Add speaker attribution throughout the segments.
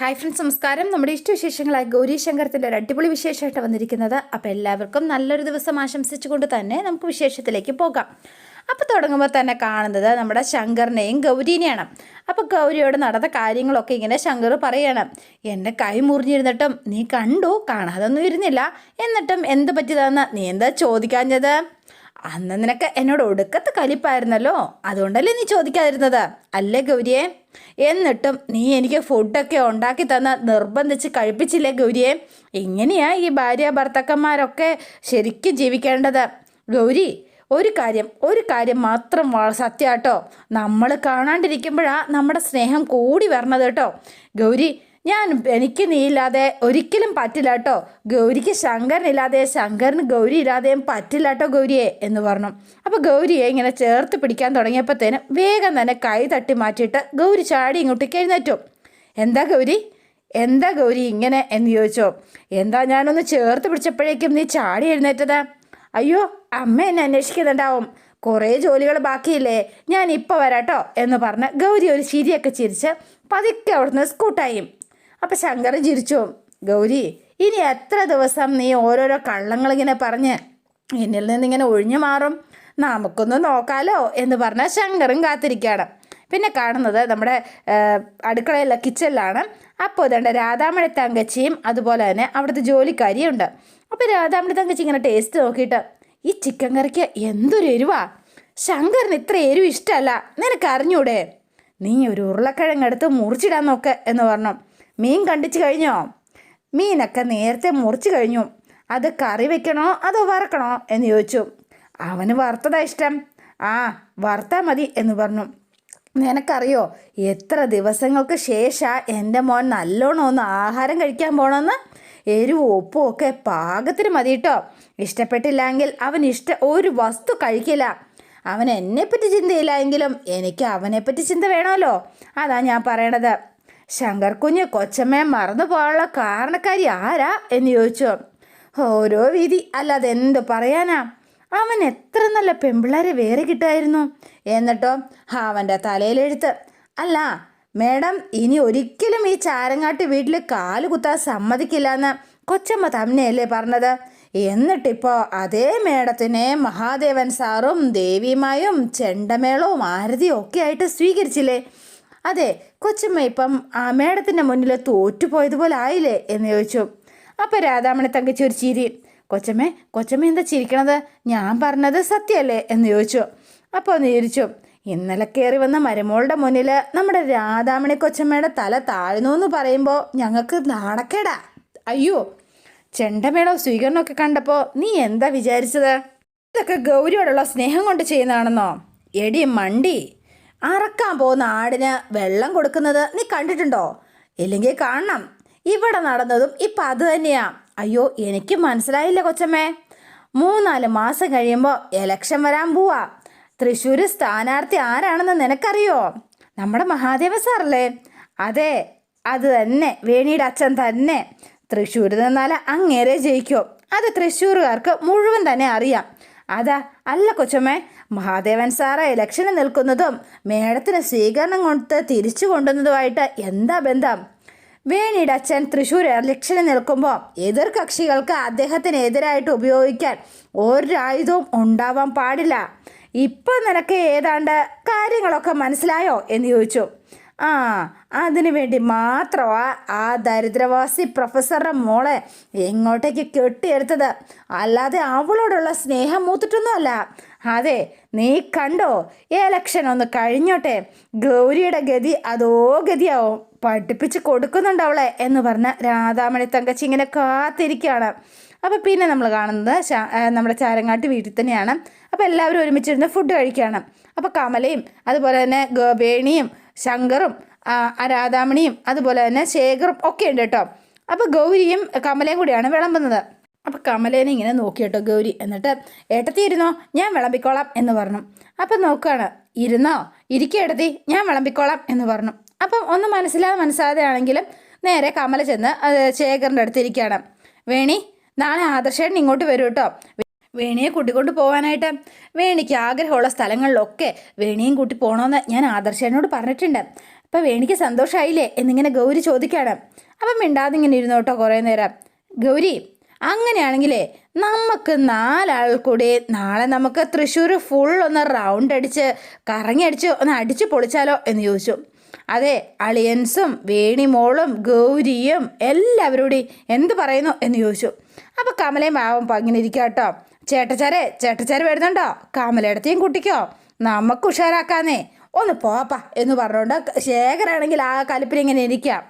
Speaker 1: Hi friends നമസ്കാരം. നമ്മുടെ ഇഷ്ടവിശേഷങ്ങളായ ഗൗരി ശങ്കരത്തിന്റെ ഒരു അടിപൊളി വിശേഷമായിട്ട് വന്നിരിക്കുന്നത്. അപ്പോൾ എല്ലാവർക്കും നല്ലൊരു ദിവസം ആശംസിച്ചുകൊണ്ട് തന്നെ നമുക്ക് വിശേഷത്തിലേക്ക് പോകാം. അപ്പോൾ തുടങ്ങുമ്പോൾ തന്നെ കാണുന്നത് നമ്മുടെ ശങ്കറിനെയും ഗൗരീനെയാണ്. അപ്പോൾ ഗൗരിയോട് നടന്ന കാര്യങ്ങളൊക്കെ ഇങ്ങനെ ശങ്കർ പറയണം. എന്റെ കൈ മുറിഞ്ഞിരുന്നിട്ടും നീ കണ്ടു കാണാതൊന്നും ഇരുന്നില്ല. എന്നിട്ടും എന്ത് പറ്റിയതാണെന്ന് നീ എന്താ ചോദിക്കാഞ്ഞത്? അന്ന് നിനക്ക് എന്നോട് ഒടുക്കത്ത് കലിപ്പായിരുന്നല്ലോ. അതുകൊണ്ടല്ലേ നീ ചോദിക്കാതിരുന്നത്? അല്ലേ ഗൗരിയെ? എന്നിട്ടും നീ എനിക്ക് ഫുഡൊക്കെ ഉണ്ടാക്കി തന്ന് നിർബന്ധിച്ച് കഴിപ്പിച്ചില്ലേ ഗൗരിയെ? എങ്ങനെയാ ഈ ഭാര്യ ഭർത്താക്കന്മാരൊക്കെ ശരിക്കും ജീവിക്കേണ്ടത്? ഗൗരി ഒരു കാര്യം ഒരു കാര്യം മാത്രം സത്യാട്ടോ നമ്മൾ കാണാണ്ടിരിക്കുമ്പോഴാണ് നമ്മുടെ സ്നേഹം കൂടി വരണത് കേട്ടോ. ഗൗരി ഞാൻ എനിക്ക് നീ ഇല്ലാതെ ഒരിക്കലും പറ്റില്ല കേട്ടോ ഗൗരിക്ക് ശങ്കരനില്ലാതെ ശങ്കറിന് ഗൗരി ഇല്ലാതെയും പറ്റില്ല കേട്ടോ ഗൗരിയെ എന്ന് പറഞ്ഞു. അപ്പോൾ ഗൗരിയെ ഇങ്ങനെ ചേർത്ത് പിടിക്കാൻ തുടങ്ങിയപ്പോഴത്തേനും വേഗം തന്നെ കൈ തട്ടി മാറ്റിയിട്ട് ഗൗരി ചാടി ഇങ്ങോട്ടേക്ക് എഴുന്നേറ്റു. എന്താ ഗൗരി? എന്താ ഗൗരി ഇങ്ങനെ? എന്ന് ചോദിച്ചോ. എന്താ ഞാനൊന്ന് ചേർത്ത് പിടിച്ചപ്പോഴേക്കും നീ ചാടി എഴുന്നേറ്റത്? അയ്യോ അമ്മ എന്നെ അന്വേഷിക്കുന്നുണ്ടാവും. കുറേ ജോലികൾ ബാക്കിയില്ലേ? ഞാൻ ഇപ്പോൾ വരാട്ടോ എന്ന് പറഞ്ഞ് ഗൗരി ഒരു ചിരിയൊക്കെ ചിരിച്ച് പതുക്കെ അവിടുന്ന് സ്കൂട്ടായി. അപ്പം ശങ്കർ ചിരിച്ചു. ഗൗരി ഇനി എത്ര ദിവസം നീ ഓരോരോ കള്ളങ്ങളിങ്ങനെ പറഞ്ഞ് എന്നിൽ നിന്നിങ്ങനെ ഒഴിഞ്ഞു മാറും? നമുക്കൊന്ന് നോക്കാലോ എന്ന് പറഞ്ഞ ശങ്കറും കാത്തിരിക്കുകയാണ്. പിന്നെ കാണുന്നത് നമ്മുടെ അടുക്കളയിലെ കിച്ചണിലാണ്. അപ്പോൾ ഇതുണ്ട് രാധാമണി തങ്കച്ചിയും അതുപോലെ തന്നെ അവിടുത്തെ ജോലിക്കാരിയുണ്ട് അപ്പോൾ രാധാമണി തങ്കച്ചി ഇങ്ങനെ ടേസ്റ്റ് നോക്കിയിട്ട് ഈ ചിക്കൻ കറിക്ക് എന്തൊരു എരിവാ? ശങ്കറിന് ഇത്ര എരിവ് ഇഷ്ടമല്ല നിനക്ക് അറിഞ്ഞൂടെ? നീ ഒരു ഉരുളക്കിഴങ്ങെടുത്ത് മുറിച്ചിടാൻ നോക്ക് എന്ന് പറഞ്ഞു. മീൻ കണ്ടിച്ച് കഴിഞ്ഞോ? മീനൊക്കെ നേരത്തെ മുറിച്ച് കഴിഞ്ഞു. അത് കറി വെക്കണോ അതോ വറക്കണോ എന്ന് ചോദിച്ചു. അവന് വറുത്തതാ ഇഷ്ടം. ആ വറുത്താൽ മതി എന്ന് പറഞ്ഞു. നിനക്കറിയോ എത്ര ദിവസങ്ങൾക്ക് ശേഷം എന്റെ മോൻ നല്ലോണം ഒന്ന് ആഹാരം കഴിക്കാൻ പോണമെന്ന് എരിവും ഉപ്പും ഒക്കെ പാകത്തിന് മതി കേട്ടോ ഇഷ്ടപ്പെട്ടില്ലെങ്കിൽ അവൻ ഇഷ്ട ഒരു വസ്തു കഴിക്കില്ല. അവൻ എന്നെപ്പറ്റി ചിന്തയില്ല എങ്കിലും എനിക്ക് അവനെപ്പറ്റി ചിന്ത വേണമല്ലോ. അതാ ഞാൻ പറയണത്. ശങ്കർ കുഞ്ഞ് കൊച്ചമ്മയെ മറന്നു പോകാനുള്ള കാരണക്കാരി ആരാ എന്ന് ചോദിച്ചു. ഓരോ വിധി അല്ലാതെ എന്ത് പറയാനാ? അവൻ എത്ര നല്ല പെമ്പിള്ളേരെ വേറെ കിട്ടുമായിരുന്നു എന്നിട്ടോ അവന്റെ തലയിലെഴുത്ത്. അല്ല മേഡം ഇനി ഒരിക്കലും ഈ ചാരങ്ങാട്ട് വീട്ടിൽ കാൽ കുത്താൻ സമ്മതിക്കില്ല എന്ന് കൊച്ചമ്മ തന്നെയല്ലേ പറഞ്ഞത്. എന്നിട്ടിപ്പോൾ അതേ മേഡത്തിനെ മഹാദേവൻ സാറും ദേവിമായും ചെണ്ടമേളവും ആരതിയും ഒക്കെ ആയിട്ട് സ്വീകരിച്ചില്ലേ? അതെ കൊച്ചമ്മ ഇപ്പം മേഡത്തിന്റെ മുന്നിൽ തോറ്റുപോയതുപോലെ ആയില്ലേ എന്ന് ചോദിച്ചു. അപ്പോൾ രാധാമണി തങ്കച്ചി ഒരു ചിരി കൊച്ചമ്മേ കൊച്ചമ്മ എന്താ ചിരിക്കണത്? ഞാൻ പറഞ്ഞത് സത്യമല്ലേ എന്ന് ചോദിച്ചു. അപ്പോൾ ഒന്ന് ചിരിച്ചു. ഇന്നലെ കയറി വന്ന മരുമോളുടെ മുന്നിൽ നമ്മുടെ രാധാമണി കൊച്ചമ്മയുടെ തല താഴ്ന്നു എന്ന് പറയുമ്പോൾ ഞങ്ങൾക്ക് നാണക്കേടാ. അയ്യോ ചെണ്ടമേളോ സ്വീകരണമൊക്കെ കണ്ടപ്പോൾ നീ എന്താ വിചാരിച്ചത്? ഇതൊക്കെ ഗൗരിയോടുള്ള സ്നേഹം കൊണ്ട് ചെയ്യുന്നതാണെന്നോ? എടി മണ്ടി അറക്കാൻ പോകുന്ന ആടിന് വെള്ളം കൊടുക്കുന്നത് നീ കണ്ടിട്ടുണ്ടോ? ഇല്ലെങ്കിൽ കാണണം. ഇവിടെ നടന്നതും ഇപ്പം അത് തന്നെയാ. അയ്യോ എനിക്ക് മനസ്സിലായില്ല കൊച്ചമ്മേ. മൂന്നാൽ മാസം കഴിയുമ്പോൾ എലക്ഷൻ വരാൻ പോവാ. തൃശ്ശൂർ സ്ഥാനാർത്ഥി ആരാണെന്ന് നിനക്കറിയോ? നമ്മുടെ മഹാദേവ സാറല്ലേ? അതെ അത് തന്നെ. വേണിയുടെ അച്ഛൻ തന്നെ. തൃശ്ശൂർ നിന്നാൽ അങ്ങേരെ ജയിക്കും. അത് തൃശ്ശൂർകാർക്ക് മുഴുവൻ തന്നെ അറിയാം. അതാ അല്ല കൊച്ചമ്മേ മഹാദേവൻ സാറ ഇലക്ഷന് നിൽക്കുന്നതും മേഡത്തിന് സ്വീകരണം കൊടുത്ത് തിരിച്ചു കൊണ്ടുവന്നതുമായിട്ട് എന്താ ബന്ധം? വേണിയുടെ അച്ഛൻ തൃശ്ശൂർ ഇലക്ഷന് നിൽക്കുമ്പോൾ എതിർ കക്ഷികൾക്ക് അദ്ദേഹത്തിനെതിരായിട്ട് ഉപയോഗിക്കാൻ ഒരായുധവും ഉണ്ടാവാൻ പാടില്ല. ഇപ്പം നിനക്ക് ഏതാണ്ട് കാര്യങ്ങളൊക്കെ മനസ്സിലായോ എന്ന് ചോദിച്ചു. ആ അതിനു വേണ്ടി മാത്രമാ ആ ദരിദ്രവാസി പ്രൊഫസറുടെ മോളെ എങ്ങോട്ടേക്ക് കെട്ടിയെടുത്തത്? അല്ലാതെ അവളോടുള്ള സ്നേഹം മൂത്തിട്ടൊന്നുമല്ല. അതെ നീ കണ്ടോ? എലക്ഷൻ ഒന്ന് കഴിഞ്ഞോട്ടെ. ഗൗരിയുടെ ഗതി അതോ ഗതിയാവും. പഠിപ്പിച്ച് കൊടുക്കുന്നുണ്ട് അവളെ എന്ന് പറഞ്ഞ രാധാമണി തങ്കച്ചി ഇങ്ങനെ കാത്തിരിക്കുകയാണ്. അപ്പോൾ പിന്നെ നമ്മൾ കാണുന്നത് നമ്മുടെ ചാരങ്ങാട്ട് വീട്ടിൽ തന്നെയാണ്. അപ്പോൾ എല്ലാവരും ഒരുമിച്ചിരുന്ന് ഫുഡ് കഴിക്കുകയാണ്. അപ്പോൾ കമലയും അതുപോലെ തന്നെ ഗോപേണിയും ശങ്കറും രാധാമണിയും അതുപോലെ തന്നെ ശേഖറും ഒക്കെ ഉണ്ട് കേട്ടോ. അപ്പോൾ ഗൗരിയും കമലയും കൂടിയാണ് വിളമ്പുന്നത്. അപ്പോൾ കമലേനെ ഇങ്ങനെ നോക്കിയിട്ടോ ഗൗരി. എന്നിട്ട് ഏട്ടത്തി ഇരുന്നോ? ഞാൻ വിളമ്പിക്കോളാം എന്ന് പറഞ്ഞു. അപ്പം നോക്കുകയാണ് ഇരുന്നോ? ഇരിക്കുക ഞാൻ വിളമ്പിക്കോളാം എന്ന് പറഞ്ഞു. അപ്പം ഒന്ന് മനസ്സിലാതെ മനസ്സിലാതെ ആണെങ്കിലും നേരെ കമല ചെന്ന് ശേഖറിന്റെ അടുത്തിരിക്കുകയാണ് വേണി നാളെ ആദർശേട്ടൻ ഇങ്ങോട്ട് വരും കേട്ടോ വേണിയെ കൂട്ടിക്കൊണ്ട് പോകാനായിട്ട് വേണിക്ക് ആഗ്രഹമുള്ള സ്ഥലങ്ങളിലൊക്കെ വേണിയും കൂട്ടി പോകണമെന്ന് ഞാൻ ആദർശേനോട് പറഞ്ഞിട്ടുണ്ട്. അപ്പം വേണിക്ക് സന്തോഷമായില്ലേ എന്നിങ്ങനെ ഗൗരി ചോദിക്കുകയാണ്. അപ്പം മിണ്ടാതെ ഇങ്ങനെ ഇരുന്നോട്ടോ കുറേ നേരം. ഗൗരി അങ്ങനെയാണെങ്കിലേ നമുക്ക് നാലാൾ കൂടി നാളെ നമുക്ക് തൃശ്ശൂർ ഫുൾ ഒന്ന് റൗണ്ട് അടിച്ച് കറങ്ങി അടിച്ച് ഒന്ന് അടിച്ച് പൊളിച്ചാലോ എന്ന് ചോദിച്ചു. അതെ അളിയൻസും വേണിമോളും ഗൗരിയും എല്ലാവരോടി എന്ത് പറയുന്നു എന്ന് ചോദിച്ചു. അപ്പോൾ കമലയും പാവം അങ്ങനെ ഇരിക്കുക കേട്ടോ ചേട്ടച്ചാരെ ചേട്ടച്ചാര് വരുന്നുണ്ടോ? കമലയിടത്തെയും കുട്ടിക്കോ. നമുക്ക് ഉഷാറാക്കാന്നേ. ഒന്ന് പോപ്പാ എന്ന് പറഞ്ഞുകൊണ്ട് ശേഖരാണെങ്കിൽ ആ കലിപ്പിൽ ഇങ്ങനെ ഇരിക്കാം.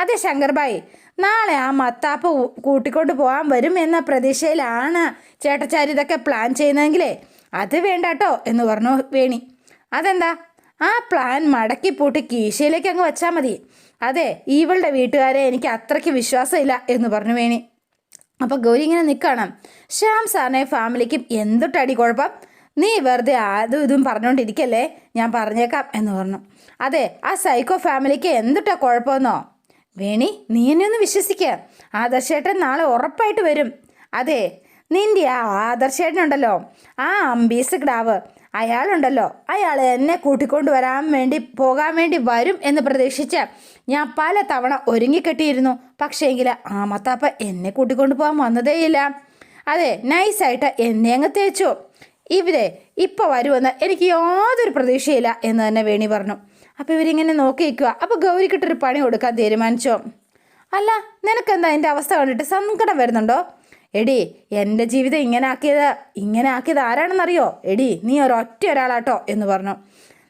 Speaker 1: അതെ ശങ്കർബായി നാളെ ആ മത്താപ്പ് കൂട്ടിക്കൊണ്ട് പോകാൻ വരും എന്ന പ്രതീക്ഷയിലാണ് ചേട്ടച്ചാരി ഇതൊക്കെ പ്ലാൻ ചെയ്യുന്നതെങ്കിലേ. അത് വേണ്ട കേട്ടോ എന്ന് പറഞ്ഞു വേണി. അതെന്താ? ആ പ്ലാൻ മടക്കി പൂട്ടി കീശയിലേക്ക് അങ്ങ് വെച്ചാൽ മതി. അതെ ഇവളുടെ വീട്ടുകാരെ എനിക്ക് അത്രയ്ക്ക് വിശ്വാസമില്ല എന്ന് പറഞ്ഞു വേണി. അപ്പോൾ ഗൗരി ഇങ്ങനെ നിൽക്കണം ശ്യാം സാറിനെ ഫാമിലിക്ക് എന്തൊട്ടടി കുഴപ്പം? നീ വെറുതെ അതും ഇതും പറഞ്ഞുകൊണ്ടിരിക്കല്ലേ ഞാൻ പറഞ്ഞേക്കാം എന്ന് പറഞ്ഞു. അതെ ആ സൈക്കോ ഫാമിലിക്ക് എന്തൊട്ടാ കുഴപ്പമെന്നോ? വേണി നീ എന്നെ ഒന്ന് വിശ്വസിക്കുക ആദർശേട്ടൻ നാളെ ഉറപ്പായിട്ട് വരും. അതെ നിന്റെ ആ ആദർശേട്ടനുണ്ടല്ലോ. ആ അമ്പീസ് കിടാവ്. അയാളുണ്ടല്ലോ. അയാൾ എന്നെ കൂട്ടിക്കൊണ്ട് വരാൻ വേണ്ടി പോകാൻ വേണ്ടി വരും എന്ന് പ്രതീക്ഷിച്ച് ഞാൻ പല തവണ ഒരുങ്ങിക്കെട്ടിയിരുന്നു. പക്ഷേങ്കിൽ ആ മത്താപ്പ എന്നെ കൂട്ടിക്കൊണ്ട് പോകാൻ വന്നതേയില്ല. അതെ നൈസായിട്ട് എന്നെ അങ്ങ് തേച്ചു. ഇവരെ ഇപ്പോൾ വരുമെന്ന് എനിക്ക് യാതൊരു പ്രതീക്ഷയില്ല എന്ന് തന്നെ വേണി പറഞ്ഞു. അപ്പോൾ ഇവരിങ്ങനെ നോക്കി നിൽക്കുക അപ്പോൾ ഗൗരിക്കിട്ടൊരു പണി കൊടുക്കാൻ തീരുമാനിച്ചോ? അല്ല നിനക്കെന്താ എന്റെ അവസ്ഥ കണ്ടിട്ട് സങ്കടം വരുന്നുണ്ടോ? എടി എന്റെ ജീവിതം ഇങ്ങനെ ആക്കിയത് ഇങ്ങനെ ആക്കിയത് ആരാണെന്നറിയോ? എടി നീ ഒരൊറ്റ ഒരാളാട്ടോ എന്ന് പറഞ്ഞു.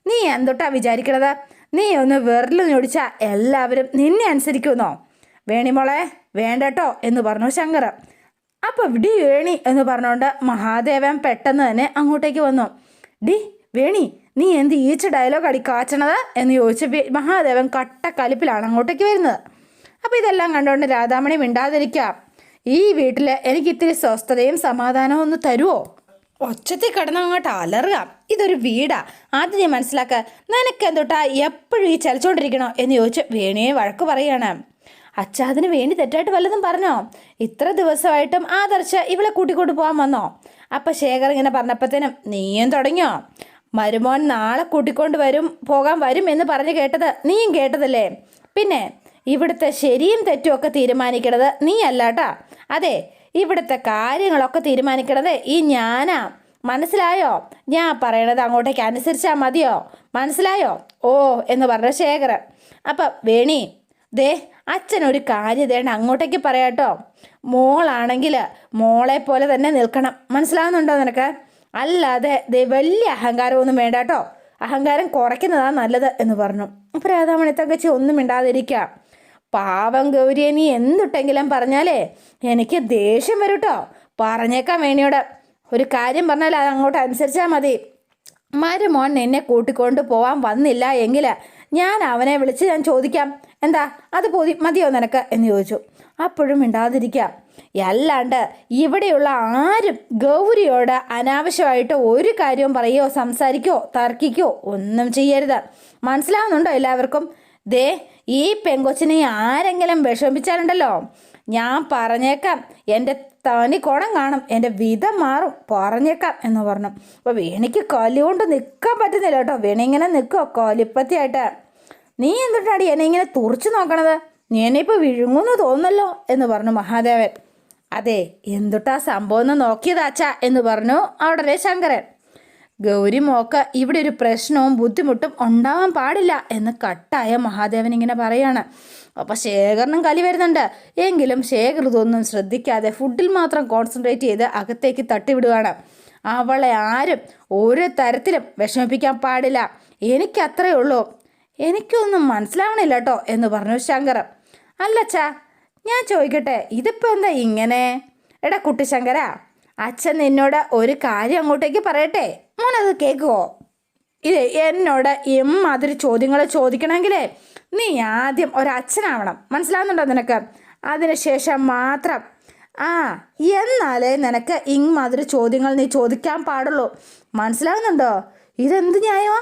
Speaker 1: നീ എന്തൊട്ടാ വിചാരിക്കണത്? നീ ഒന്ന് വിരൽ ഞൊടിച്ചാൽ എല്ലാവരും നിന്നെ അനുസരിക്കുമെന്നോ? വേണിമോളെ വേണ്ടട്ടോ എന്ന് പറഞ്ഞു ശങ്കർ അപ്പോൾ ഡി വേണി എന്ന് പറഞ്ഞുകൊണ്ട് മഹാദേവൻ പെട്ടെന്ന് തന്നെ അങ്ങോട്ടേക്ക് വന്നു. ഡി വേണി നീ എന്ത് ഈച്ച ഡയലോഗ് അടി കാച്ചണത്? എന്ന് ചോദിച്ച് മഹാദേവൻ കട്ട കലിപ്പിലാണ് അങ്ങോട്ടേക്ക് വരുന്നത്. അപ്പോൾ ഇതെല്ലാം കണ്ടുകൊണ്ട് രാധാമണി മിണ്ടാതിരിക്കാം. ഈ വീട്ടിൽ എനിക്ക് ഇത്തിരി സ്വസ്ഥതയും സമാധാനവും ഒന്ന് തരുമോ ഒച്ചത്തിൽ കിടന്ന് അങ്ങോട്ട് അലറുക. ഇതൊരു വീടാ. ആദ്യം ഞാൻ മനസ്സിലാക്കുക നിനക്ക് എപ്പോഴും ഈ ചലിച്ചുകൊണ്ടിരിക്കണോ എന്ന് ചോദിച്ച് വേണിയെ വഴക്ക് പറയാണ്. അച്ഛ അതിന് വേണ്ടി തെറ്റായിട്ട് വല്ലതും പറഞ്ഞോ? ഇത്ര ദിവസമായിട്ടും ആദർശ ഇവളെ കൂട്ടിക്കൊണ്ട് പോകാൻ വന്നോ? അപ്പം ശേഖർ ഇങ്ങനെ പറഞ്ഞപ്പോഴത്തേനും നീയും തുടങ്ങിയോ? മരുമോൻ നാളെ കൂട്ടിക്കൊണ്ട് വരും പോകാൻ വരും എന്ന് പറഞ്ഞു കേട്ടത് നീയും കേട്ടതല്ലേ? പിന്നെ ഇവിടുത്തെ ശരിയും തെറ്റും ഒക്കെ തീരുമാനിക്കണത് നീ അല്ലാട്ടാ അതെ ഇവിടുത്തെ കാര്യങ്ങളൊക്കെ തീരുമാനിക്കണത് ഈ ഞാനാ. മനസ്സിലായോ? ഞാൻ പറയണത് അങ്ങോട്ടേക്ക് അനുസരിച്ചാൽ മതിയോ? മനസ്സിലായോ? ഓ എന്ന് പറഞ്ഞ ശേഖരൻ. അപ്പം വേണി ദേ അച്ഛൻ ഒരു കാര്യം തേണ്ട അങ്ങോട്ടേക്ക് പറയാട്ടോ. മോളാണെങ്കിൽ മോളെ പോലെ തന്നെ നിൽക്കണം. മനസ്സിലാവുന്നുണ്ടോ നിനക്ക്? അല്ലാതെ വലിയ അഹങ്കാരമൊന്നും വേണ്ട കേട്ടോ അഹങ്കാരം കുറയ്ക്കുന്നതാണ് നല്ലത് എന്ന് പറഞ്ഞു. അപ്പോൾ രാധാമണി തങ്കച്ചി ഒന്നും മിണ്ടാതിരിക്കുക പാവം ഗൗരിയെ നീ എന്തുട്ടെങ്കിലും പറഞ്ഞാലേ എനിക്ക് ദേഷ്യം വരും കേട്ടോ പറഞ്ഞേക്കാൻ വേണിയോട്. ഒരു കാര്യം പറഞ്ഞാൽ അത് അങ്ങോട്ട് അനുസരിച്ചാൽ മതി. മരുമോൻ എന്നെ കൂട്ടിക്കൊണ്ട് പോവാൻ വന്നില്ല എങ്കിൽ ഞാൻ അവനെ വിളിച്ച് ഞാൻ ചോദിക്കാം. എന്താ? അത് പോതി മതിയോ നിനക്ക്? എന്ന് ചോദിച്ചു. അപ്പോഴും മിണ്ടാതിരിക്കാം. അല്ലാണ്ട് ഇവിടെയുള്ള ആരും ഗൗരിയോട് അനാവശ്യമായിട്ട് ഒരു കാര്യവും പറയോ സംസാരിക്കോ തർക്കിക്കോ ഒന്നും ചെയ്യരുത്. മനസ്സിലാവുന്നുണ്ടോ എല്ലാവർക്കും? ദേ ഈ പെങ്കൊച്ചിനെ ആരെങ്കിലും വിഷമിച്ചാലുണ്ടല്ലോ ഞാൻ പറഞ്ഞേക്കാം. എന്റെ തനി കുണം കാണും. എന്റെ വിധം മാറും. പറഞ്ഞേക്കാം എന്ന് പറഞ്ഞു. അപ്പോൾ വേണിക്ക് കലി കൊണ്ട് നിൽക്കാൻ പറ്റുന്നില്ല കേട്ടോ. വേണി ഇങ്ങനെ നിൽക്കുമോ കൊലിപ്പത്തിയായിട്ട്. നീ എന്തുകൊണ്ടാണ് എന്നെ ഇങ്ങനെ തുറച്ചു നോക്കണത്? നീ എന്നെ ഇപ്പോൾ വിഴുങ്ങുന്നു തോന്നുന്നല്ലോ എന്ന് പറഞ്ഞു മഹാദേവൻ. അതെ എന്തുട്ടാ സംഭവം എന്ന് നോക്കിയതാച്ചാ എന്ന് പറഞ്ഞു അവിടെ ശങ്കരൻ. ഗൗരി മോക്ക് ഇവിടെ ഒരു പ്രശ്നവും ബുദ്ധിമുട്ടും ഉണ്ടാവാൻ പാടില്ല എന്ന് കട്ടായ മഹാദേവൻ ഇങ്ങനെ പറയാണ്. അപ്പോൾ ശേഖരനും കലി വരുന്നുണ്ട്. എങ്കിലും ശേഖർ ഇതൊന്നും ശ്രദ്ധിക്കാതെ ഫുഡിൽ മാത്രം കോൺസെൻട്രേറ്റ് ചെയ്ത് അകത്തേക്ക് തട്ടിവിടുകയാണ് അവളെ ആരും ഒരു തരത്തിലും വിഷമിപ്പിക്കാൻ പാടില്ല. എനിക്ക് അത്രയേ ഉള്ളൂ. എനിക്കൊന്നും മനസ്സിലാവണില്ല കേട്ടോ എന്ന് പറഞ്ഞു ശങ്കർ അല്ലച്ചാ ഞാൻ ചോദിക്കട്ടെ ഇതിപ്പോൾ എന്താ ഇങ്ങനെ? എടാ കുട്ടിശങ്കര അച്ഛൻ നിന്നോട് ഒരു കാര്യം അങ്ങോട്ടേക്ക് പറയട്ടെ? മോനത് കേൾക്കുവോ ഇത് എന്നോട് ഇമ്മാതിരി ചോദ്യങ്ങൾ ചോദിക്കണമെങ്കിലേ നീ ആദ്യം ഒരച്ഛനാവണം. മനസ്സിലാവുന്നുണ്ടോ നിനക്ക്? അതിനുശേഷം മാത്രം. ആ എന്നാലേ നിനക്ക് ഇമ്മാതിരി ചോദ്യങ്ങൾ നീ ചോദിക്കാൻ പാടുള്ളൂ. മനസ്സിലാവുന്നുണ്ടോ? ഇതെന്ത് ന്യായമാ?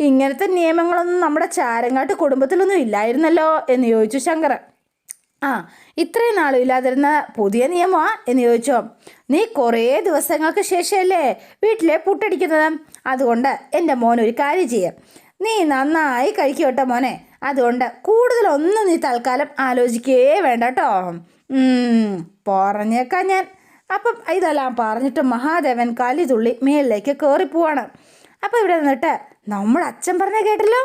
Speaker 1: ഇങ്ങനത്തെ നിയമങ്ങളൊന്നും നമ്മുടെ ചാരങ്ങാട്ട് കുടുംബത്തിലൊന്നും ഇല്ലായിരുന്നല്ലോ എന്ന് ചോദിച്ചു ശങ്കരൻ. ആ ഇത്രയും നാളും ഇല്ലാതിരുന്ന പുതിയ നിയമമാ എന്ന് ചോദിച്ചോ. നീ കുറേ ദിവസങ്ങൾക്ക് ശേഷമല്ലേ വീട്ടിലെ പുട്ടടിക്കുന്നത്? അതുകൊണ്ട് എന്റെ മോൻ ഒരു കാര്യം ചെയ്യാം. നീ നന്നായി കഴിക്കും കേട്ടോ മോനെ. അതുകൊണ്ട് കൂടുതലൊന്നും നീ തൽക്കാലം ആലോചിക്കേ വേണ്ട കേട്ടോ. പറഞ്ഞേക്കാം ഞാൻ. അപ്പം ഇതെല്ലാം പറഞ്ഞിട്ട് മഹാദേവൻ കലി തുള്ളി മേളിലേക്ക് കയറിപ്പോവാണ് അപ്പം ഇവിടെ നിന്നിട്ട് നമ്മുടെ അച്ഛൻ പറഞ്ഞ കേട്ടല്ലോ?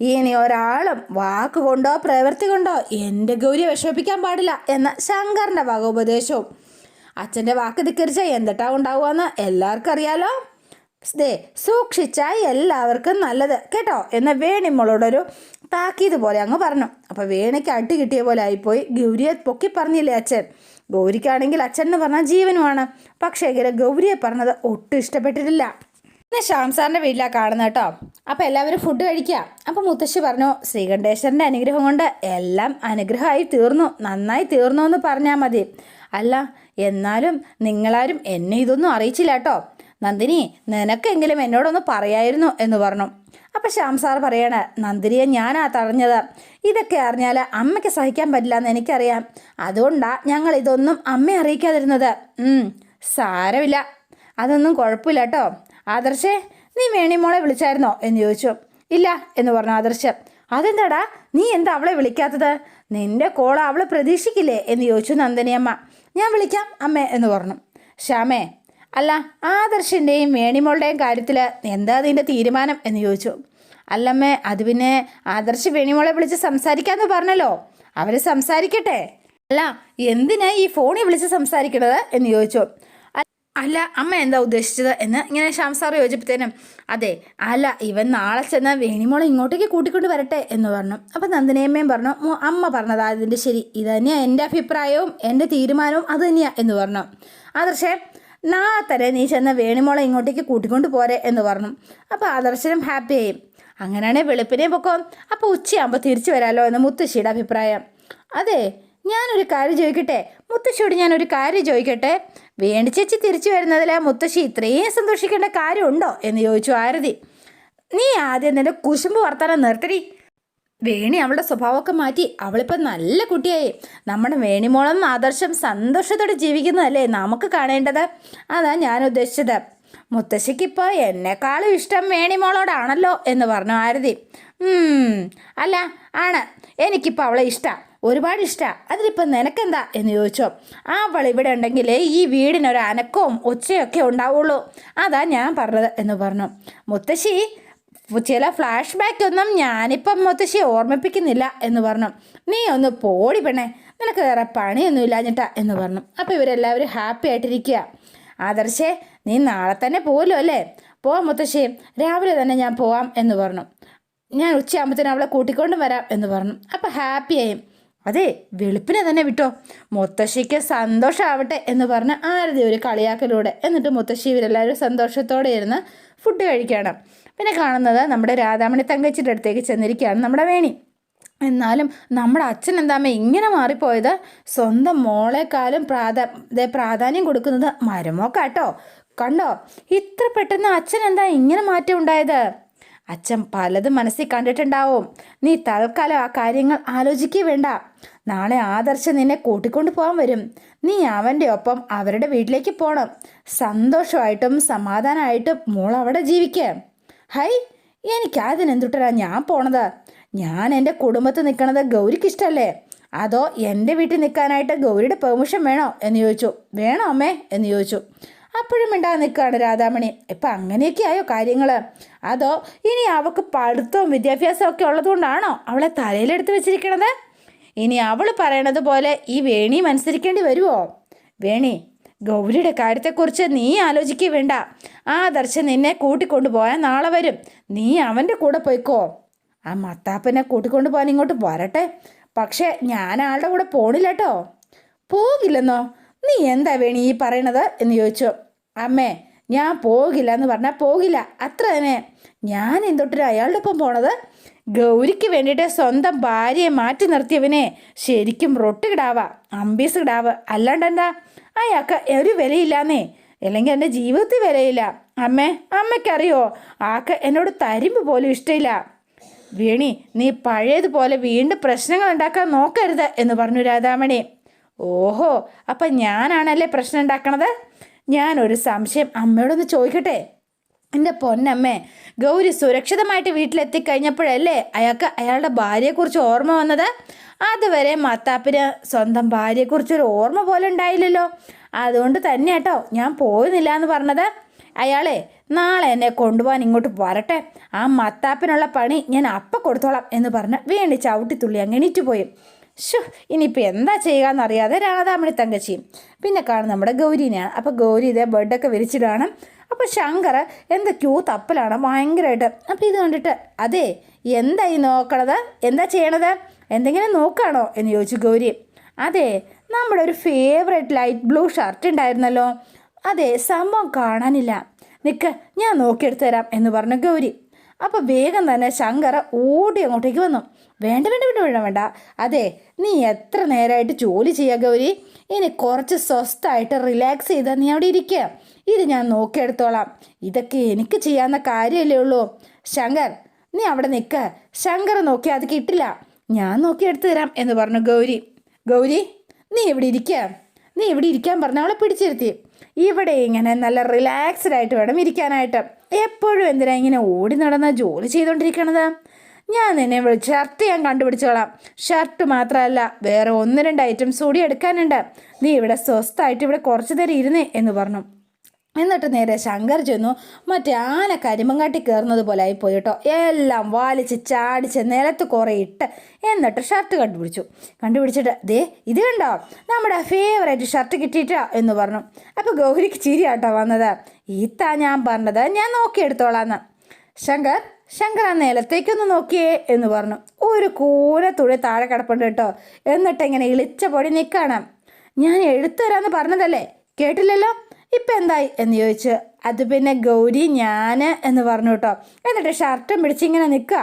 Speaker 1: ഇനി ഒരാളും വാക്ക് കൊണ്ടോ പ്രവൃത്തി കൊണ്ടോ എന്റെ ഗൗരിയെ വിഷമിപ്പിക്കാൻ പാടില്ല എന്ന ശങ്കറിന്റെ വകോപദേശവും അച്ഛന്റെ വാക്ക് ധിക്കരിച്ച എന്തിട്ടാ ഉണ്ടാവുകയെന്ന് എല്ലാവർക്കും അറിയാലോ? ദേ സൂക്ഷിച്ചാൽ എല്ലാവർക്കും നല്ലത് കേട്ടോ? എന്ന വേണിമ്മളോടൊരു താക്കീത് പോലെ അങ്ങ് പറഞ്ഞു. അപ്പോൾ വേണിക്ക് അടി കിട്ടിയ പോലെ ആയിപ്പോയി. ഗൗരിയെ പൊക്കി പറഞ്ഞില്ലേ അച്ഛൻ? ഗൗരിക്കാണെങ്കിൽ അച്ഛൻ എന്ന് പറഞ്ഞാൽ ജീവനുമാണ്. പക്ഷേ ഗൗരിയെ പറഞ്ഞത് ഒട്ടും ഇഷ്ടപ്പെട്ടിട്ടില്ല. പിന്നെ ശ്യാം സാറിന്റെ വീട്ടിലാണ് കാണുന്നത് കേട്ടോ. അപ്പോൾ എല്ലാവരും ഫുഡ് കഴിക്കുക അപ്പോൾ മുത്തശ്ശി പറഞ്ഞു ശ്രീകണ്ഠേശ്വരന്റെ അനുഗ്രഹം കൊണ്ട് എല്ലാം അനുഗ്രഹമായി തീർന്നു. നന്നായി തീർന്നു എന്ന് പറഞ്ഞാൽ മതി. അല്ല എന്നാലും നിങ്ങളാരും എന്നെ ഇതൊന്നും അറിയിച്ചില്ല കേട്ടോ. നന്ദിനി നിനക്കെങ്കിലും എന്നോടൊന്ന് പറയായിരുന്നു എന്ന് പറഞ്ഞു. അപ്പം ശ്യാം സാർ പറയാണ് നന്ദിനിയെ ഞാനാ തടഞ്ഞത്. ഇതൊക്കെ അറിഞ്ഞാൽ അമ്മയ്ക്ക് സഹിക്കാൻ പറ്റില്ല എന്ന് എനിക്കറിയാം. അതുകൊണ്ടാണ് ഞങ്ങൾ ഇതൊന്നും അമ്മയെ അറിയിക്കാതിരുന്നത്. സാരമില്ല. അതൊന്നും കുഴപ്പമില്ല കേട്ടോ. ആദർശേ നീ വേണിമോളെ വിളിച്ചായിരുന്നോ? എന്ന് ചോദിച്ചു. ഇല്ല എന്ന് പറഞ്ഞു ആദർശ്. അതെന്താടാ? നീ എന്താ അവളെ വിളിക്കാത്തത്? നിന്റെ കോള അവളെ പ്രതീക്ഷിക്കില്ലേ? എന്ന് ചോദിച്ചു നന്ദനിയമ്മ. ഞാൻ വിളിക്കാം അമ്മേ എന്ന് പറഞ്ഞു. ശ്യാമേ അല്ല ആദർശിന്റെയും വേണിമോളുടെയും കാര്യത്തിൽ എന്താ അതിന്റെ തീരുമാനം? എന്ന് ചോദിച്ചു. അല്ലമ്മേ അത് പിന്നെ ആദർശ് വേണിമോളെ വിളിച്ച് സംസാരിക്കാമെന്ന് പറഞ്ഞല്ലോ. അവർ സംസാരിക്കട്ടെ. അല്ല എന്തിനാ ഈ ഫോണിൽ വിളിച്ച് സംസാരിക്കണത്? എന്ന് ചോദിച്ചു. അല്ല അമ്മ എന്താ ഉദ്ദേശിച്ചത്? എന്ന് ഇങ്ങനെ ശ്യാം സാർ യോജിപ്പത്തേനും അതെ അല്ല ഇവൻ നാളെ ചെന്ന് വേണിമോളെ ഇങ്ങോട്ടേക്ക് കൂട്ടിക്കൊണ്ട് വരട്ടെ എന്ന് പറഞ്ഞു. അപ്പം നന്ദിനിയമ്മയും പറഞ്ഞു അമ്മ പറഞ്ഞതാ ഇതിന്റെ ശരി. ഇത് തന്നെയാണ് എന്റെ അഭിപ്രായവും എന്റെ തീരുമാനവും അത് തന്നെയാണ് എന്ന് പറഞ്ഞു. ആദർശേ നാളെ തന്നെ നീ ചെന്ന് വേണിമോളെ ഇങ്ങോട്ടേക്ക് കൂട്ടിക്കൊണ്ട് പോരെ എന്ന് പറഞ്ഞു. അപ്പോൾ ആദർശനും ആയി. അങ്ങനെയാണെങ്കിൽ വെളുപ്പിനെ പൊക്കോ അപ്പോൾ ഉച്ചയാകുമ്പോൾ തിരിച്ചു വരാമല്ലോ എന്ന് മുത്തശ്ശിയുടെ അഭിപ്രായം. അതെ ഞാനൊരു കാര്യം ചോദിക്കട്ടെ മുത്തശ്ശിയോട് ഞാനൊരു കാര്യം ചോദിക്കട്ടെ? വേണ്ടി ചേച്ചി തിരിച്ചു വരുന്നതിൽ മുത്തശ്ശി ഇത്രയും സന്തോഷിക്കേണ്ട കാര്യമുണ്ടോ എന്ന് ചോദിച്ചു ആരതി. നീ ആദ്യം നിന്റെ കുശുമ്പ് വർത്താനം നിർത്തടി. വേണി അവളുടെ സ്വഭാവമൊക്കെ മാറ്റി. അവളിപ്പോൾ നല്ല കുട്ടിയായി. നമ്മുടെ വേണിമോളം ആദർശം സന്തോഷത്തോടെ ജീവിക്കുന്നതല്ലേ നമുക്ക് കാണേണ്ടത്? അതാ ഞാൻ ഉദ്ദേശിച്ചത്. മുത്തശ്ശിക്കിപ്പോൾ എന്നെക്കാളും ഇഷ്ടം വേണിമോളോടാണല്ലോ എന്ന് പറഞ്ഞു ആരതി. അല്ല ആണ്. എനിക്കിപ്പോൾ അവളെ ഇഷ്ടമാണ് ഒരുപാട് ഇഷ്ടമാണ് അതിലിപ്പോൾ നിനക്കെന്താ? എന്ന് ചോദിച്ചോ. അവൾ ഇവിടെ ഉണ്ടെങ്കിൽ ഈ വീടിനൊരു അനക്കവും ഒച്ചയൊക്കെ ഉണ്ടാവുള്ളൂ. അതാ ഞാൻ പറഞ്ഞത് എന്ന് പറഞ്ഞു. മുത്തശ്ശി ചില ഫ്ലാഷ് ബാക്ക് ഒന്നും ഞാനിപ്പം മുത്തശ്ശി ഓർമ്മിപ്പിക്കുന്നില്ല എന്ന് പറഞ്ഞു. നീ ഒന്ന് പോടി പെണ്ണേ. നിനക്ക് വേറെ പണിയൊന്നും ഇല്ലാഞ്ഞിട്ടാ എന്ന് പറഞ്ഞു. അപ്പോൾ ഇവരെല്ലാവരും ഹാപ്പി ആയിട്ടിരിക്കുക. ആദർശേ നീ നാളെ തന്നെ പോലും അല്ലേ? പോവാം മുത്തശ്ശി. രാവിലെ തന്നെ ഞാൻ പോവാം എന്ന് പറഞ്ഞു. ഞാൻ ഉച്ചയാകുമ്പോഴത്തേനും അവളെ കൂട്ടിക്കൊണ്ട് വരാം എന്ന് പറഞ്ഞു. അപ്പോൾ ഹാപ്പിയായി. അതെ വെളുപ്പിനെ തന്നെ വിട്ടോ. മുത്തശ്ശിക്ക് സന്തോഷമാവട്ടെ എന്ന് പറഞ്ഞ് ആരതി ഒരു കളിയാക്കലൂടെ. എന്നിട്ട് മുത്തശ്ശി ഇവരെല്ലാവരും സന്തോഷത്തോടെ ഇരുന്ന് ഫുഡ് കഴിക്കണം പിന്നെ കാണുന്നത് നമ്മുടെ രാധാമണി തങ്കച്ചിന്റെ അടുത്തേക്ക് ചെന്നിരിക്കുകയാണ് നമ്മുടെ വേണി. എന്നാലും നമ്മുടെ അച്ഛൻ എന്താമേ ഇങ്ങനെ മാറിപ്പോയത്? സ്വന്തം മോളെക്കാളും പ്രാധാ പ്രാധാന്യം കൊടുക്കുന്നത് മരുമോക്കാട്ടോ. കണ്ടോ? ഇത്ര പെട്ടെന്ന് അച്ഛൻ എന്താ ഇങ്ങനെ മാറ്റം ഉണ്ടായത്? അച്ഛൻ പലതും മനസ്സിൽ കണ്ടിട്ടുണ്ടാവും. നീ തൽക്കാലം ആ കാര്യങ്ങൾ ആലോചിക്കുക വേണ്ട. നാളെ ആദർശ നിന്നെ കൂട്ടിക്കൊണ്ടു പോകാൻ വരും. നീ അവന്റെ ഒപ്പം അവരുടെ വീട്ടിലേക്ക് പോകണം സന്തോഷമായിട്ടും സമാധാനമായിട്ടും മോൾ അവിടെ ജീവിക്കുക ഹൈ എനിക്ക് അതിനെന്തുട്ടാ ഞാൻ പോണത്? ഞാൻ എന്റെ കുടുംബത്ത് നിൽക്കണത് ഗൗരിക്ക് ഇഷ്ടമല്ലേ അതോ എന്റെ വീട്ടിൽ നിൽക്കാനായിട്ട് ഗൗരിയുടെ പെർമിഷൻ വേണോ എന്ന് ചോദിച്ചു. വേണോ അമ്മേ എന്ന് ചോദിച്ചു. അപ്പോഴും ഇണ്ടാ നിൽക്കുകയാണ് രാധാമണി. ഇപ്പം അങ്ങനെയൊക്കെ ആയോ കാര്യങ്ങൾ അതോ ഇനി അവൾക്ക് പഠിത്തവും വിദ്യാഭ്യാസവും ഒക്കെ ഉള്ളതുകൊണ്ടാണോ അവളെ തലയിലെടുത്ത് വെച്ചിരിക്കണത്? ഇനി അവൾ പറയണത് പോലെ ഈ വേണിയും അനുസരിക്കേണ്ടി വരുമോ വേണി ഗൗരിയുടെ കാര്യത്തെക്കുറിച്ച് നീ ആലോചിക്കുക വേണ്ട. ആ ദർശൻ നിന്നെ കൂട്ടിക്കൊണ്ടു പോയാൽ നാളെ വരും. നീ അവന്റെ കൂടെ പോയിക്കോ. ആ മത്താപ്പനെ കൂട്ടിക്കൊണ്ടു പോകാൻ ഇങ്ങോട്ട് വരട്ടെ. പക്ഷേ ഞാൻ ആളുടെ കൂടെ പോണില്ല കേട്ടോ പോകില്ലെന്നോ? നീ എന്താ വേണി ഈ പറയണത് എന്ന് ചോദിച്ചു. അമ്മേ ഞാൻ പോകില്ല എന്ന് പറഞ്ഞാൽ പോകില്ല. അത്ര തന്നെ. ഞാൻ എന്തൊട്ടൊരു അയാളുടെ ഒപ്പം പോണത്? ഗൗരിക്ക് വേണ്ടിയിട്ട് സ്വന്തം ഭാര്യയെ മാറ്റി നിർത്തിയവനെ ശരിക്കും റൊട്ട് കിടാവ അമ്പീസ് കിടാവ് അല്ലാണ്ട് എന്താ അയാൾക്ക് ഒരു വിലയില്ലാന്നേ. അല്ലെങ്കിൽ എന്റെ ജീവിതത്തിൽ വിലയില്ല. അമ്മേ അമ്മയ്ക്കറിയോ? ആക്ക എന്നോട് തരിമ്പ് പോലും ഇഷ്ടമില്ല വേണി നീ പഴയതുപോലെ വീണ്ടും പ്രശ്നങ്ങൾ ഉണ്ടാക്കാൻ നോക്കരുത് എന്ന് പറഞ്ഞു രാധാമണി. ഓഹോ അപ്പം ഞാനാണല്ലേ പ്രശ്നം ഉണ്ടാക്കണത് ഞാനൊരു സംശയം അമ്മയോടൊന്ന് ചോദിക്കട്ടെ? എന്റെ പൊന്നമ്മേ ഗൗരി സുരക്ഷിതമായിട്ട് വീട്ടിലെത്തിക്കഴിഞ്ഞപ്പോഴല്ലേ അയാൾക്ക് അയാളുടെ ഭാര്യയെക്കുറിച്ച് ഓർമ്മ വന്നത്? അതുവരെ മത്താപ്പിന് സ്വന്തം ഭാര്യയെക്കുറിച്ചൊരു ഓർമ്മ പോലെ ഉണ്ടായില്ലല്ലോ. അതുകൊണ്ട് തന്നെ കേട്ടോ ഞാൻ പോയുന്നില്ല എന്ന് പറഞ്ഞത്. അയാളെ നാളെ എന്നെ കൊണ്ടുപോകാൻ ഇങ്ങോട്ട് വരട്ടെ. ആ മത്താപ്പിനുള്ള പണി ഞാൻ അപ്പം കൊടുത്തോളാം എന്ന് പറഞ്ഞ് വേണ്ടി ചവിട്ടിത്തുള്ളി അങ്ങ് എണീറ്റ് പോയി. ഷോ ഇനിയിപ്പോൾ എന്താ ചെയ്യുകയെന്നറിയാതെ രാധാമണി തങ്കച്ചിയും പിന്നെ കാണും നമ്മുടെ ഗൗരീനെയാണ് അപ്പോൾ ഗൗരി ഇതേ ബെഡൊക്കെ വിരിച്ചിടാണ്. അപ്പോൾ ശങ്കർ എന്തൊക്കെയോ തപ്പലാണ് ഭയങ്കരമായിട്ട് അപ്പോൾ ഇത് കണ്ടിട്ട് അതെ എന്തായി നോക്കണത്? എന്താ ചെയ്യണത്? എന്തെങ്കിലും നോക്കാണോ? എന്ന് ചോദിച്ചു ഗൗരി. അതെ നമ്മുടെ ഒരു ഫേവറേറ്റ് ലൈറ്റ് ബ്ലൂ ഷർട്ട് ഉണ്ടായിരുന്നല്ലോ. അതെ സംഭവം കാണാനില്ല. നിൽക്ക് ഞാൻ നോക്കിയെടുത്തു തരാം എന്ന് പറഞ്ഞു ഗൗരി. അപ്പോൾ വേഗം തന്നെ ശങ്കർ ഓടി അങ്ങോട്ടേക്ക് വന്നു. വേണ്ട വേണ്ട വേണ്ട വേണ്ട വേണ്ട. അതെ നീ എത്ര നേരമായിട്ട് ജോലി ചെയ്യുക ഗൗരി? ഇനി കുറച്ച് സ്വസ്ഥമായിട്ട് റിലാക്സ് ചെയ്താൽ നീ അവിടെ ഇരിക്കുക ഇത് ഞാൻ നോക്കിയെടുത്തോളാം. ഇതൊക്കെ എനിക്ക് ചെയ്യാവുന്ന കാര്യമല്ലേ ഉള്ളൂ. ശങ്കർ നീ അവിടെ നിൽക്ക ശങ്കർ നോക്കി അത് കിട്ടില്ല. ഞാൻ നോക്കിയെടുത്ത് തരാം എന്ന് പറഞ്ഞു ഗൗരി. ഗൗരി നീ ഇവിടെ ഇരിക്കുക നീ ഇവിടെ ഇരിക്കാൻ പറഞ്ഞ അവളെ പിടിച്ചിരുത്തി. ഇവിടെ ഇങ്ങനെ നല്ല റിലാക്സ്ഡ് ആയിട്ട് വേണം ഇരിക്കാനായിട്ട്. എപ്പോഴും എന്തിനാ ഇങ്ങനെ ഓടി നടന്ന ജോലി ചെയ്തുകൊണ്ടിരിക്കണത് ഞാൻ നിന്നെ വിളിച്ച് ഷർട്ട് ഞാൻ കണ്ടുപിടിച്ചോളാം. ഷർട്ട് മാത്രമല്ല വേറെ ഒന്ന് രണ്ട് ഐറ്റംസ് കൂടി എടുക്കാനുണ്ട്. നീ ഇവിടെ സ്വസ്ഥമായിട്ട് ഇവിടെ കുറച്ച് നേരം ഇരുന്നേ എന്ന് പറഞ്ഞു. എന്നിട്ട് നേരെ ശങ്കർ ചെന്നു. മറ്റേ ആന കരിമങ്ങാട്ടി കയറുന്നത് പോലെ ആയിപ്പോയി കേട്ടോ. എല്ലാം വാലിച്ച് ചാടിച്ച് നിലത്ത് കുറേ ഇട്ട് എന്നിട്ട് ഷർട്ട് കണ്ടുപിടിച്ചു. കണ്ടുപിടിച്ചിട്ട് ദേ ഇത് കണ്ടോ? നമ്മുടെ ഫേവറേറ്റ് ഷർട്ട് കിട്ടിയിട്ടാ എന്ന് പറഞ്ഞു. അപ്പോൾ ഗൗരിക്ക് ചിരിയാട്ടോ വന്നത്. ഈത്താ ഞാൻ പറഞ്ഞത്. ഞാൻ നോക്കിയെടുത്തോളാന്ന് ശങ്കർ ശങ്കർ ആ നിലത്തേക്കൊന്ന് നോക്കിയേ എന്ന് പറഞ്ഞു. ഒരു തുണി താഴെ കിടപ്പുണ്ട് കേട്ടോ. എന്നിട്ട് ഇങ്ങനെ ഇളിച്ച പൊടി നിൽക്കാണ് ഞാൻ എഴുത്തു തരാമെന്ന് പറഞ്ഞതല്ലേ? കേട്ടില്ലല്ലോ? ഇപ്പം എന്തായി? എന്ന് ചോദിച്ചു. അത് പിന്നെ ഗൗരി ഞാൻ എന്ന് പറഞ്ഞു കേട്ടോ. എന്നിട്ട് ഷർട്ടും പിടിച്ച് ഇങ്ങനെ നിൽക്കുക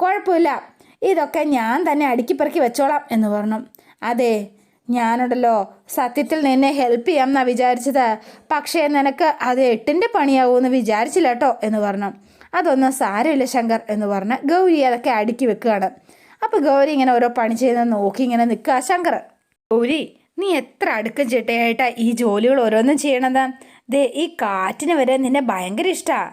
Speaker 1: കുഴപ്പമില്ല. ഇതൊക്കെ ഞാൻ തന്നെ അടുക്കിപ്പറക്കി വെച്ചോളാം എന്ന് പറഞ്ഞു. അതെ ഞാനുണ്ടല്ലോ. സത്യത്തിൽ നിന്നെ ഹെൽപ്പ് ചെയ്യാം എന്നാണ് വിചാരിച്ചത്. പക്ഷേ നിനക്ക് അത് എട്ടിന്റെ പണിയാവുമെന്ന് വിചാരിച്ചില്ല കേട്ടോ എന്ന് പറഞ്ഞു. അതൊന്നും സാരമില്ല ശങ്കർ എന്ന് പറഞ്ഞ് ഗൗരി അതൊക്കെ അടുക്കി വെക്കുകയാണ്. അപ്പോൾ ഗൗരി ഇങ്ങനെ ഓരോ പണി ചെയ്യുന്ന നോക്കി ഇങ്ങനെ നിൽക്കുക ശങ്കർ. ഗൗരി നീ എത്ര അടുക്കും ചിട്ടയായിട്ടാ ഈ ജോലികൾ ഓരോന്നും ചെയ്യണത്? ദേ ഈ കാറ്റിന് വരെ നിന്നെ ഭയങ്കര ഇഷ്ടമാണ്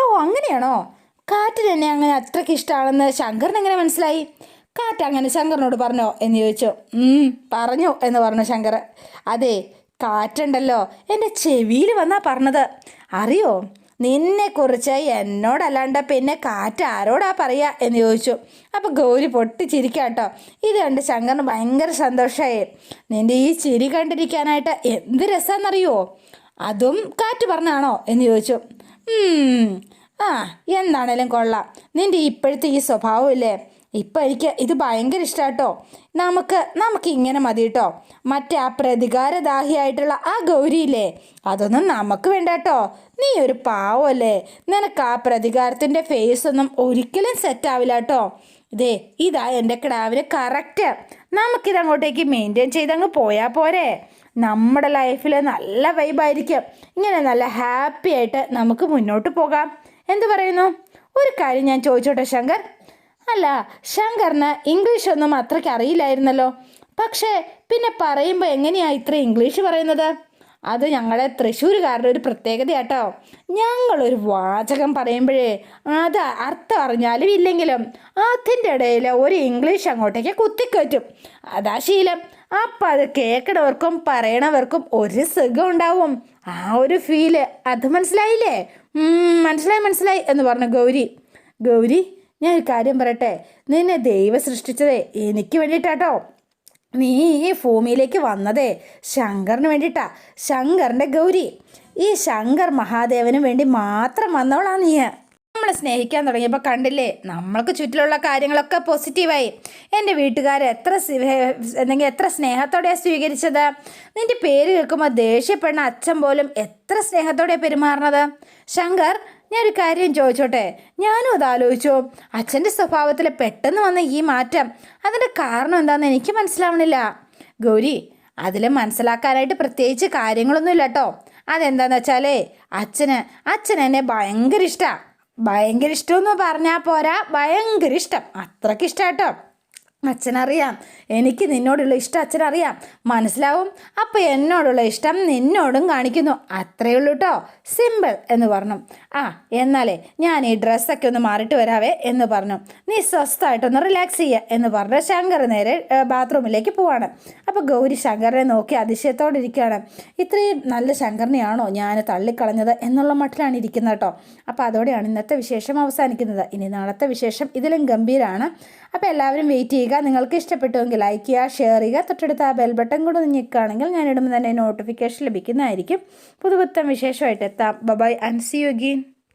Speaker 1: ഓ അങ്ങനെയാണോ? കാറ്റിന് എന്നെ അങ്ങനെ അത്രയ്ക്ക് ഇഷ്ടമാണെന്ന് ശങ്കറിന് എങ്ങനെ മനസ്സിലായി? കാറ്റ് അങ്ങനെ ശങ്കറിനോട് പറഞ്ഞോ എന്ന് ചോദിച്ചു. "ഉം, പറഞ്ഞു എന്ന് പറഞ്ഞു ശങ്കർ. അതെ കാറ്റുണ്ടല്ലോ. എന്റെ ചെവിയിൽ വന്നാ പറഞ്ഞത്. അറിയോ? നിന്നെക്കുറിച്ച് എന്നോടല്ലാണ്ട് പിന്നെ കാറ്റ് ആരോടാ പറയുക എന്ന് ചോദിച്ചു. അപ്പോൾ ഗൗരി പൊട്ടിച്ചിരിക്കാട്ടോ. ഇത് കണ്ട് ശങ്കറിന് ഭയങ്കര സന്തോഷമായി. നിന്റെ ഈ ചിരി കണ്ടിരിക്കാനായിട്ട് എന്ത് രസമെന്നറിയുമോ അതും കാറ്റ് പറഞ്ഞാണോ എന്ന് ചോദിച്ചു. "ഉം, ആ എന്താണേലും കൊള്ളാം. നിന്റെ ഇപ്പോഴത്തെ ഈ സ്വഭാവം ഇല്ലേ? ഇപ്പം എനിക്ക് ഇത് ഭയങ്കര ഇഷ്ടാട്ടോ. നമുക്ക് നമുക്ക് ഇങ്ങനെ മതി കേട്ടോ മറ്റേ ആ പ്രതികാരദാഹിയായിട്ടുള്ള ആ ഗൗരിയില്ലേ? അതൊന്നും നമുക്ക് വേണ്ട കേട്ടോ നീ ഒരു പാവമല്ലേ നിനക്ക് ആ പ്രതികാരത്തിന്റെ ഫേസ് ഒന്നും ഒരിക്കലും സെറ്റ് ആവില്ല കേട്ടോ ഇതേ ഇതാ എന്റെ കിടാവിന് കറക്റ്റ് നമുക്കിത് അങ്ങോട്ടേക്ക് മെയിന്റെയിൻ ചെയ്തങ്ങ് പോയാൽ പോരെ. നമ്മുടെ ലൈഫിൽ നല്ല വൈബായിരിക്കും ഇങ്ങനെ നല്ല ഹാപ്പി ആയിട്ട് നമുക്ക് മുന്നോട്ട് പോകാം. എന്ത് പറയുന്നു? ഒരു കാര്യം ഞാൻ ചോദിച്ചോട്ടെ ശങ്കർ? അല്ല ശങ്കറിന് ഇംഗ്ലീഷ് ഒന്നും അത്രയ്ക്ക് അറിയില്ലായിരുന്നല്ലോ. പക്ഷേ പിന്നെ പറയുമ്പോൾ എങ്ങനെയാണ് ഇത്ര ഇംഗ്ലീഷ് പറയുന്നത്? അത് ഞങ്ങളുടെ തൃശ്ശൂരുകാരുടെ ഒരു പ്രത്യേകതയാട്ടോ. ഞങ്ങളൊരു വാചകം പറയുമ്പോഴേ അത് അർത്ഥം അറിഞ്ഞാലും ഇല്ലെങ്കിലും അതിന്റെ ഇടയിൽ ഒരു ഇംഗ്ലീഷ് അങ്ങോട്ടേക്ക് കുത്തിക്കറ്റും അതാ ശീലം. അപ്പം അത് കേൾക്കണവർക്കും പറയണവർക്കും ഒരു സുഖം ഉണ്ടാവും. ആ ഒരു ഫീൽ അത് മനസ്സിലായില്ലേ? മനസ്സിലായി മനസ്സിലായി എന്ന് പറഞ്ഞു ഗൗരി. ഗൗരി ഞാൻ ഒരു കാര്യം പറയട്ടെ? നിന്നെ ദൈവം സൃഷ്ടിച്ചതേ എനിക്ക് വേണ്ടിയിട്ടാട്ടോ. നീ ഈ ഭൂമിയിലേക്ക് വന്നതേ ശങ്കറിന് വേണ്ടിയിട്ടാ. ശങ്കറിന്റെ ഗൗരി. ഈ ശങ്കർ മഹാദേവന് വേണ്ടി മാത്രം വന്നവളാ നീ. നമ്മളെ സ്നേഹിക്കാൻ തുടങ്ങിയപ്പോൾ കണ്ടില്ലേ? നമ്മൾക്ക് ചുറ്റിലുള്ള കാര്യങ്ങളൊക്കെ പോസിറ്റീവായി എന്റെ വീട്ടുകാർ എത്ര എന്തെങ്കിൽ എത്ര സ്നേഹത്തോടെയാണ് സ്വീകരിച്ചത്? നിന്റെ പേര് കേൾക്കുമ്പോൾ ദേഷ്യപ്പെടുന്ന അച്ഛൻ പോലും എത്ര സ്നേഹത്തോടെയാണ് പെരുമാറുന്നത്? ശങ്കർ ഞാനൊരു കാര്യം ചോദിച്ചോട്ടെ? ഞാനും അത് ആലോചിച്ചു അച്ഛന്റെ സ്വഭാവത്തിൽ പെട്ടെന്ന് വന്ന ഈ മാറ്റം അതിന്റെ കാരണം എന്താണെന്ന് എനിക്ക് മനസ്സിലാവണില്ല. ഗൗരി അതിൽ മനസ്സിലാക്കാനായിട്ട് പ്രത്യേകിച്ച് കാര്യങ്ങളൊന്നും ഇല്ല കേട്ടോ അതെന്താന്ന് വെച്ചാലേ അച്ഛന് അച്ഛൻ എന്നെ ഭയങ്കര ഇഷ്ടമാണ് ഭയങ്കര ഇഷ്ടമെന്ന് പറഞ്ഞാൽ പോരാ ഭയങ്കര ഇഷ്ടം. അത്രയ്ക്ക് ഇഷ്ടം കേട്ടോ അച്ഛനറിയാം. എനിക്ക് നിന്നോടുള്ള ഇഷ്ടം അച്ഛനറിയാം. മനസ്സിലാവും? അപ്പം എന്നോടുള്ള ഇഷ്ടം നിന്നോടും കാണിക്കുന്നു. അത്രയേ ഉള്ളൂ കേട്ടോ സിമ്പിൾ എന്ന് പറഞ്ഞു. ആ എന്നാലേ ഞാൻ ഈ ഡ്രസ്സൊക്കെ ഒന്ന് മാറിയിട്ട് വരാവേ എന്ന് പറഞ്ഞു. നീ സ്വസ്ഥമായിട്ടൊന്ന് റിലാക്സ് ചെയ്യുക എന്ന് പറഞ്ഞ് ശങ്കർ നേരെ ബാത്റൂമിലേക്ക് പോവാണ്. അപ്പോൾ ഗൗരി ശങ്കറിനെ നോക്കി അതിശയത്തോടെ ഇരിക്കുകയാണ് ഇത്രയും നല്ല ശങ്കറിനെയാണോ ഞാൻ തള്ളിക്കളഞ്ഞത് എന്നുള്ള മട്ടിലാണ് ഇരിക്കുന്നത് കേട്ടോ അപ്പോൾ അതോടെയാണ് ഇന്നത്തെ വിശേഷം അവസാനിക്കുന്നത്. ഇനി നാളത്തെ വിശേഷം ഇതിലും ഗംഭീരമാണ് അപ്പോൾ എല്ലാവരും വെയിറ്റ് ചെയ്യുക. നിങ്ങൾക്ക് ഇഷ്ടപ്പെട്ടുവെങ്കിൽ ലൈക്ക് ചെയ്യുക ഷെയർ ചെയ്യുക. തൊട്ടടുത്ത് ആ ബെൽ ബട്ടൺ കൂടെ ഞെക്കുകയാണെങ്കിൽ ഞാൻ ഇടുമ്പോൾ തന്നെ നോട്ടിഫിക്കേഷൻ ലഭിക്കുന്നതായിരിക്കും. പുതുപുത്തം വിശേഷമായിട്ട് എത്താം. Bye bye and see you again